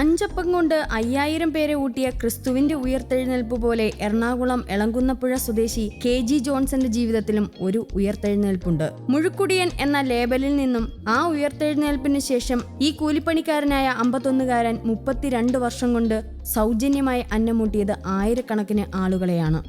അഞ്ചപ്പം കൊണ്ട് അയ്യായിരം പേരെ ഊട്ടിയ ക്രിസ്തുവിന്റെ ഉയർത്തെഴുന്നേൽപ്പ് പോലെ എറണാകുളം എളങ്കുന്നപ്പുഴ സ്വദേശി കെ ജി ജോൺസന്റെ ജീവിതത്തിലും ഒരു ഉയർത്തെഴുന്നേൽപ്പുണ്ട്. മുഴുക്കുടിയൻ എന്ന ലേബലിൽ നിന്നും ആ ഉയർത്തെഴുന്നേൽപ്പിന് ശേഷം ഈ കൂലിപ്പണിക്കാരനായ അമ്പത്തൊന്നുകാരൻ മുപ്പത്തിരണ്ട് വർഷം കൊണ്ട് സൗജന്യമായി അന്നമൂട്ടിയത് ആയിരക്കണക്കിന് ആളുകളെയാണ്.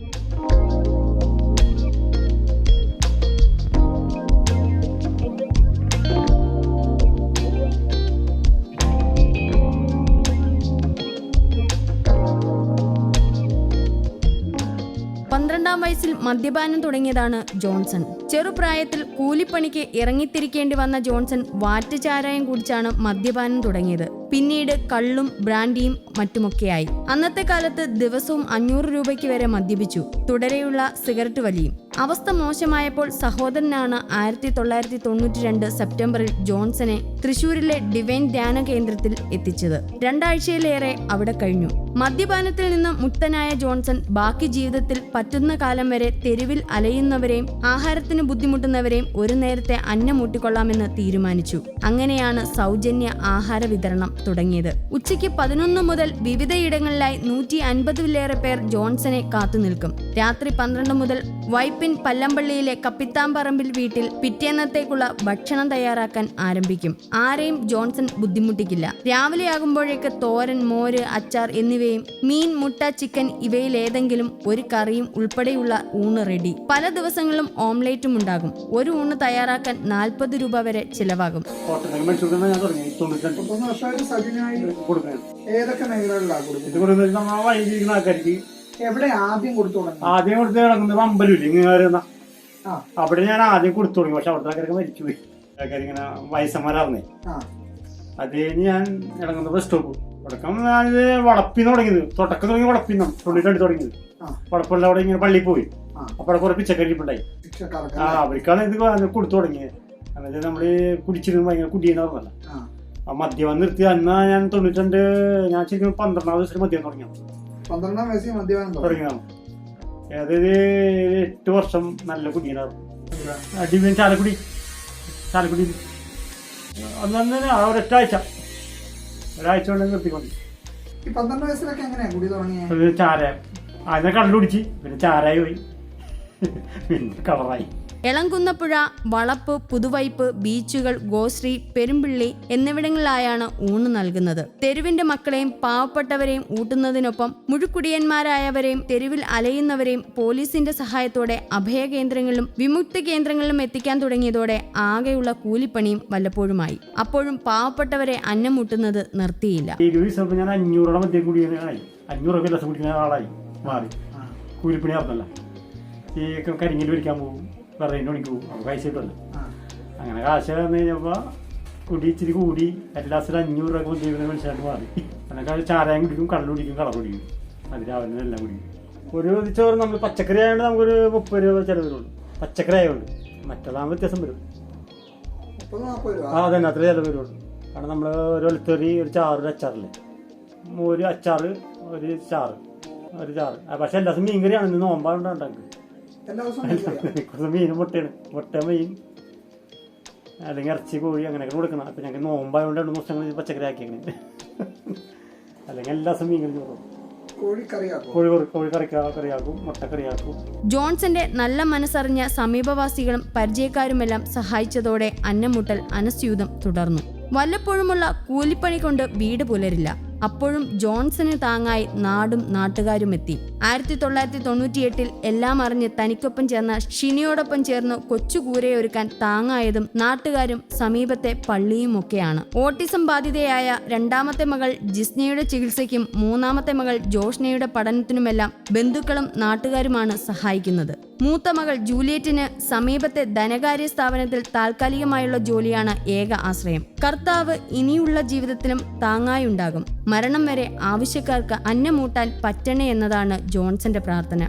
പന്ത്രണ്ടാം വയസ്സിൽ മദ്യപാനം തുടങ്ങിയതാണ് ജോൺസൺ. ചെറുപ്രായത്തിൽ കൂലിപ്പണിക്ക് ഇറങ്ങിത്തിരിക്കേണ്ടി വന്ന ജോൺസൺ വാറ്റുചാരായം കുടിച്ചാണ് മദ്യപാനം തുടങ്ങിയത്. പിന്നീട് കള്ളും ബ്രാൻഡിയും മറ്റുമൊക്കെയായി. അന്നത്തെ കാലത്ത് ദിവസവും അഞ്ഞൂറ് രൂപയ്ക്ക് വരെ മദ്യപിച്ചു. തുടരെയുള്ള സിഗരറ്റ് വലിയും. അവസ്ഥ മോശമായപ്പോൾ സഹോദരനാണ് ആയിരത്തി തൊള്ളായിരത്തി തൊണ്ണൂറ്റി രണ്ട് സെപ്റ്റംബറിൽ ജോൺസനെ തൃശൂരിലെ ഡിവൈൻ ധ്യാന കേന്ദ്രത്തിൽ എത്തിച്ചത്. രണ്ടാഴ്ചയിലേറെ അവിടെ കഴിഞ്ഞു. മദ്യപാനത്തിൽ നിന്ന് മുക്തനായ ജോൺസൺ ബാക്കി ജീവിതത്തിൽ പറ്റുന്ന കാലം വരെ തെരുവിൽ അലയുന്നവരെയും ആഹാരത്തിന് ബുദ്ധിമുട്ടുന്നവരെയും ഒരു നേരത്തെ അന്നം മൂട്ടിക്കൊള്ളാമെന്ന് തീരുമാനിച്ചു. അങ്ങനെയാണ് സൗജന്യ ആഹാര വിതരണം തുടങ്ങിയത്. ഉച്ചയ്ക്ക് പതിനൊന്ന് മുതൽ വിവിധയിടങ്ങളിലായി നൂറ്റി അൻപതിലേറെ പേർ ജോൺസനെ കാത്തുനിൽക്കും രാത്രി പന്ത്രണ്ട് മുതൽ വൈപ്പിൻ പല്ലമ്പള്ളിയിലെ കപ്പിത്താമ്പറമ്പിൽ വീട്ടിൽ പിറ്റേന്നത്തേക്കുള്ള ഭക്ഷണം തയ്യാറാക്കാൻ ആരംഭിക്കും. ആരെയും ജോൺസൺ ബുദ്ധിമുട്ടിക്കില്ല. രാവിലെയാകുമ്പോഴേക്ക് തോരൻ മോര് അച്ചാർ എന്നിവയും മീൻ മുട്ട ചിക്കൻ ഇവയിലേതെങ്കിലും ഒരു കറിയും ഉൾപ്പെടെയുള്ള ഊണ് റെഡി. പല ദിവസങ്ങളിലും ഓംലേറ്റും ഉണ്ടാകും ഒരു ഊണ് തയ്യാറാക്കാൻ നാൽപ്പത് രൂപ വരെ ചിലവാകും. ഏതൊക്കെ മേഖലകളിലാണ് കൊടുക്കുന്നത്? എവിടെ ആദ്യം കൊടുത്തു തുടങ്ങി ആദ്യം കൊടുത്തു അവിടെ ഞാൻ ആദ്യം കൊടുത്തു തുടങ്ങി. പക്ഷെ അവിടുത്തെ മരിച്ചുപോയി ആൾക്കാർ ഇങ്ങനെ അത് കഴിഞ്ഞ് ഞാൻ ഇറങ്ങുന്നത് ബസ് സ്റ്റോപ്പ് തുടക്കം ഞാനിത് വളപ്പിന്ന് തുടങ്ങിയത്. തുടക്കം തുടങ്ങി വളപ്പിന്നാണ് തൊണ്ണൂറ്റി രണ്ട് തുടങ്ങിയത്. ആ. വളപ്പുള്ള അവിടെ ഇങ്ങനെ പള്ളിയിൽ പോയി. അപ്പോൾ കുറെ പിച്ചക്കരിപ്പുണ്ടായി ശിക്ഷക്കാർക്ക് ആ അവർക്കാണ് ഇത് കൊടുത്തു തുടങ്ങിയത് എന്നുവെച്ചാൽ നമ്മൾ കുടിച്ചിരുന്ന് ഭയങ്കര കുടിയെന്ന് പറഞ്ഞല്ല ആ. ആ മദ്യം നിർത്തി. അന്ന ഞാൻ തൊണ്ണൂറ്റി രണ്ട് ഞാൻ ശരിക്കും പന്ത്രണ്ടാം ദിവസം മദ്യം തുടങ്ങിയത്. പന്ത്രണ്ടാം വയസ്സിൽ മദ്യപാനം തുടങ്ങി തുടങ്ങിയതാണ്. അതായത് എട്ട് വർഷം നല്ല കുടിയാണ് ഡിവിൻ ചാലക്കുടി. ചാലക്കുടി. അന്ന് തന്നെ ആ ഒരൊറ്റ ആഴ്ച ഒരാഴ്ച കൊണ്ട് നിർത്തിക്കൊണ്ട്. ഈ പന്ത്രണ്ട് വയസ്സിലൊക്കെ എങ്ങനെയാ കുടി തുടങ്ങിയത് ഒരു ചാര. ആദ്യം കണ്ടുപിടിച്ച് പിന്നെ ചാരായി പോയി. കളറായി എളംകുന്നപ്പുഴ വളപ്പ് പുതുവൈപ്പ് ബീച്ചുകൾ ഗോശ്രീ പെരുമ്പിള്ളി എന്നിവിടങ്ങളിലായാണ് ഊണ് നൽകുന്നത്. തെരുവിന്റെ മക്കളെയും പാവപ്പെട്ടവരെയും ഊട്ടുന്നതിനൊപ്പം മുഴുക്കുടിയന്മാരായവരെയും തെരുവിൽ അലയുന്നവരെയും പോലീസിന്റെ സഹായത്തോടെ അഭയകേന്ദ്രങ്ങളിലും വിമുക്തി കേന്ദ്രങ്ങളിലും എത്തിക്കാൻ തുടങ്ങിയതോടെ ആകെയുള്ള കൂലിപ്പണിയും വല്ലപ്പോഴുമായി. അപ്പോഴും പാവപ്പെട്ടവരെ അന്നം മുട്ടുന്നത് നിർത്തിയില്ല അഞ്ഞൂറോളം അഞ്ഞൂറൊക്കെ കുടിക്കുന്ന ആളായി. മാറി. കൂലിപ്പണി നടന്നല്ല. ഈ കരിങ്ങിൽ വിളിക്കാൻ പോകും. വെറുതെ മണിക്ക് പോകും. നമുക്ക് പൈസ കിട്ടുമല്ലോ. അങ്ങനെ കാശ് വന്നു കഴിഞ്ഞപ്പോൾ കുടി ഇച്ചിരി കൂടി. എല്ലാ സ്ഥലം അഞ്ഞൂറ് രൂപ ജീവിതം മനുഷ്യരായിട്ട് മാറി. അങ്ങനെ ചാരായം കുടിക്കും കള്ളു കുടിക്കും കളർ കുടിക്കും. അത് രാവിലെ എല്ലാം കുടിക്കും. ഒരു ചോറ് നമ്മൾ പച്ചക്കറി ആയതുകൊണ്ട് നമുക്കൊരു മുപ്പത് രൂപ ചിലവ് വരുള്ളൂ. പച്ചക്കറി ആയതുകൊണ്ട് മറ്റേതാകുമ്പോൾ വ്യത്യാസം വരും. ആ അതന്നെ. അത്ര ചിലവ് വരുള്ളൂ. കാരണം നമ്മൾ ഒരു ഒലത്തൊരി ഒരു ചാറ് ഒരു അച്ചാറില്ലേ? ഒരു അച്ചാറ് ഒരു ചാറ് ഒരു ചാറ്. പക്ഷെ എല്ലാ ദിവസം മീൻകറിയാണ് ഇന്ന് നോമ്പാണ് ഉണ്ടാക്കുക എല്ലാ ദിവസവും മുട്ടയാണ് മുട്ട മീൻ. അല്ലെങ്കിൽ ഇറച്ചി കോഴി അങ്ങനെയൊക്കെ കൊടുക്കണം. അപ്പം ഞങ്ങൾക്ക് നോമ്പായതുകൊണ്ട് രണ്ട് ദിവസം ഞങ്ങൾ പച്ചക്കറി ആക്കിയാണ് അല്ലെങ്കിൽ എല്ലാ ദിവസം മീൻ കഴിഞ്ഞു ജോൺസന്റെ നല്ല മനസ്സറിഞ്ഞ സമീപവാസികളും പരിചയക്കാരുമെല്ലാം സഹായിച്ചതോടെ അന്നമുട്ടൽ അനസ്യൂതം തുടർന്നു. വല്ലപ്പോഴുമുള്ള കൂലിപ്പണി കൊണ്ട് വീട് പുലരില്ല. അപ്പോഴും ജോൺസന് താങ്ങായി നാടും നാട്ടുകാരും എത്തി ആയിരത്തി തൊള്ളായിരത്തി തൊണ്ണൂറ്റിയെട്ടിൽ എല്ലാം അറിഞ്ഞ് തനിക്കൊപ്പം ചേർന്ന ഷിനിയോടൊപ്പം ചേർന്ന് കൊച്ചുകൂരയൊരുക്കാൻ താങ്ങായതും നാട്ടുകാരും സമീപത്തെ പള്ളിയുമൊക്കെയാണ്. ഓട്ടിസം ബാധിതയായ രണ്ടാമത്തെ മകൾ ജിസ്നയുടെ ചികിത്സയ്ക്കും മൂന്നാമത്തെ മകൾ ജോഷ്നയുടെ പഠനത്തിനുമെല്ലാം ബന്ധുക്കളും നാട്ടുകാരുമാണ് സഹായിക്കുന്നത്. മൂത്ത മകൾ ജൂലിയറ്റിന് സമീപത്തെ ധനകാര്യ സ്ഥാപനത്തിൽ താൽക്കാലികമായുള്ള ജോലിയാണ് ഏക ആശ്രയം. കർത്താവ് ഇനിയുള്ള ജീവിതത്തിലും താങ്ങായുണ്ടാകും. മരണം വരെ ആവശ്യക്കാർക്ക് അന്നമൂട്ടാൻ പറ്റണേ എന്നതാണ് ജോൺസന്റെ പ്രാർത്ഥന.